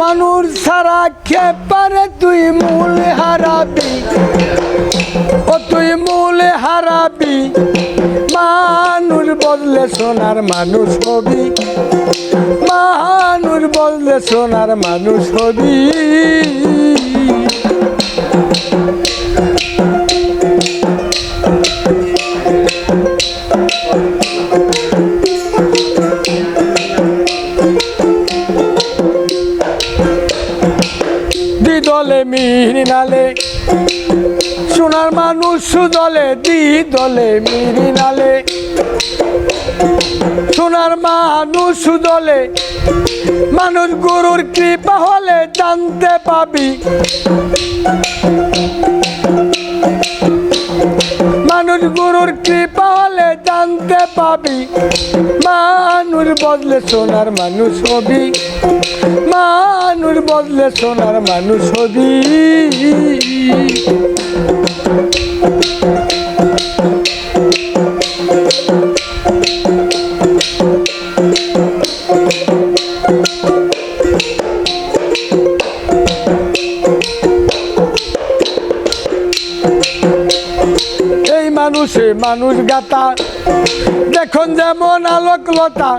মানুষ ছাড়া খেপারে তুই মূল হারাবি। ও তুই মূল হারাবি। মানুষ বদলে সোনার মানুষ হবি। মানুষ বদলে সোনার মানুষ হবি। দি দলে মিহিরি নালে। সোনার মানুষ সুদলে দি দলে মিহিরি নালে। সোনার মানুষ সুদলে মানুষ গুরুর কৃপা হলে জানতে পাবি। মানুষ গুরুর কৃপা পাবি। মানুষ বদলে সোনার মানুষ হবি। মানুষ বদলে সোনার মানুষ হবি। মানুষে মানুষ গাতা। দেখুন যেমন আলোক লতা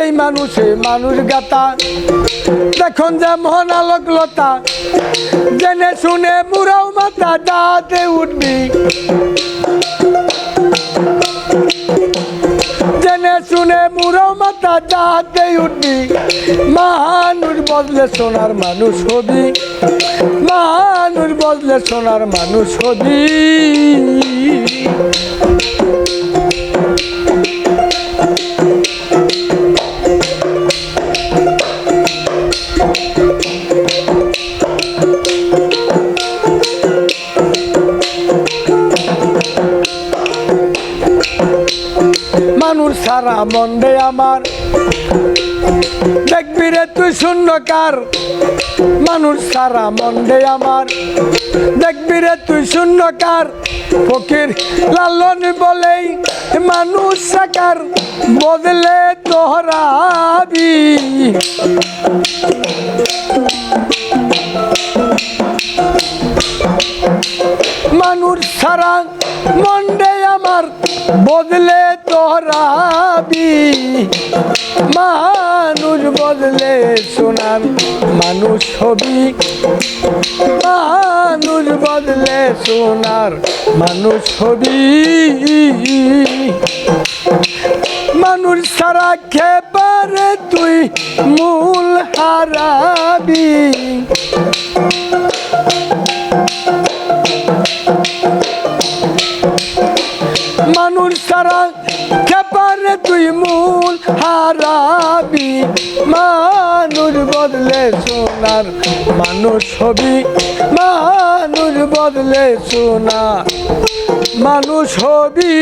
এই মানুষে মানুষ গাতা। দেখুন যেমন আলোক লতা জেনে শুনে বুড়াও মাতা দাঁতে উঠবি। মাথা দাঁতে উঠবি, মানুষ বদলে সোনার মানুষ হবি। মানুষ বদলে সোনার মানুষ হবি। মানুষ সারা মন্ডে আমার দেখবি রে তুই শূন্যকার, মানুষ সারা মন্ডে আমার। দেখবি রে তুই শূন্যকার, ফকির লালন বলেই মানুষ সাকার, বদলে তোহরাবি মানুষ সারা মন্ডে আমার বদলে তোরাবি মানুষ বদলে সোনার মানুষ হবি। মানুষ বদলে সোনার মানুষ হবি। মানুষ সারা খেপারে তুই মূল হারাবি? সারা খেপারে তুই মূল হারাবি। মানুষ বদলে সোনার, মানুষ হবি। মানুষ বদলে সোনার, মানুষ হবি।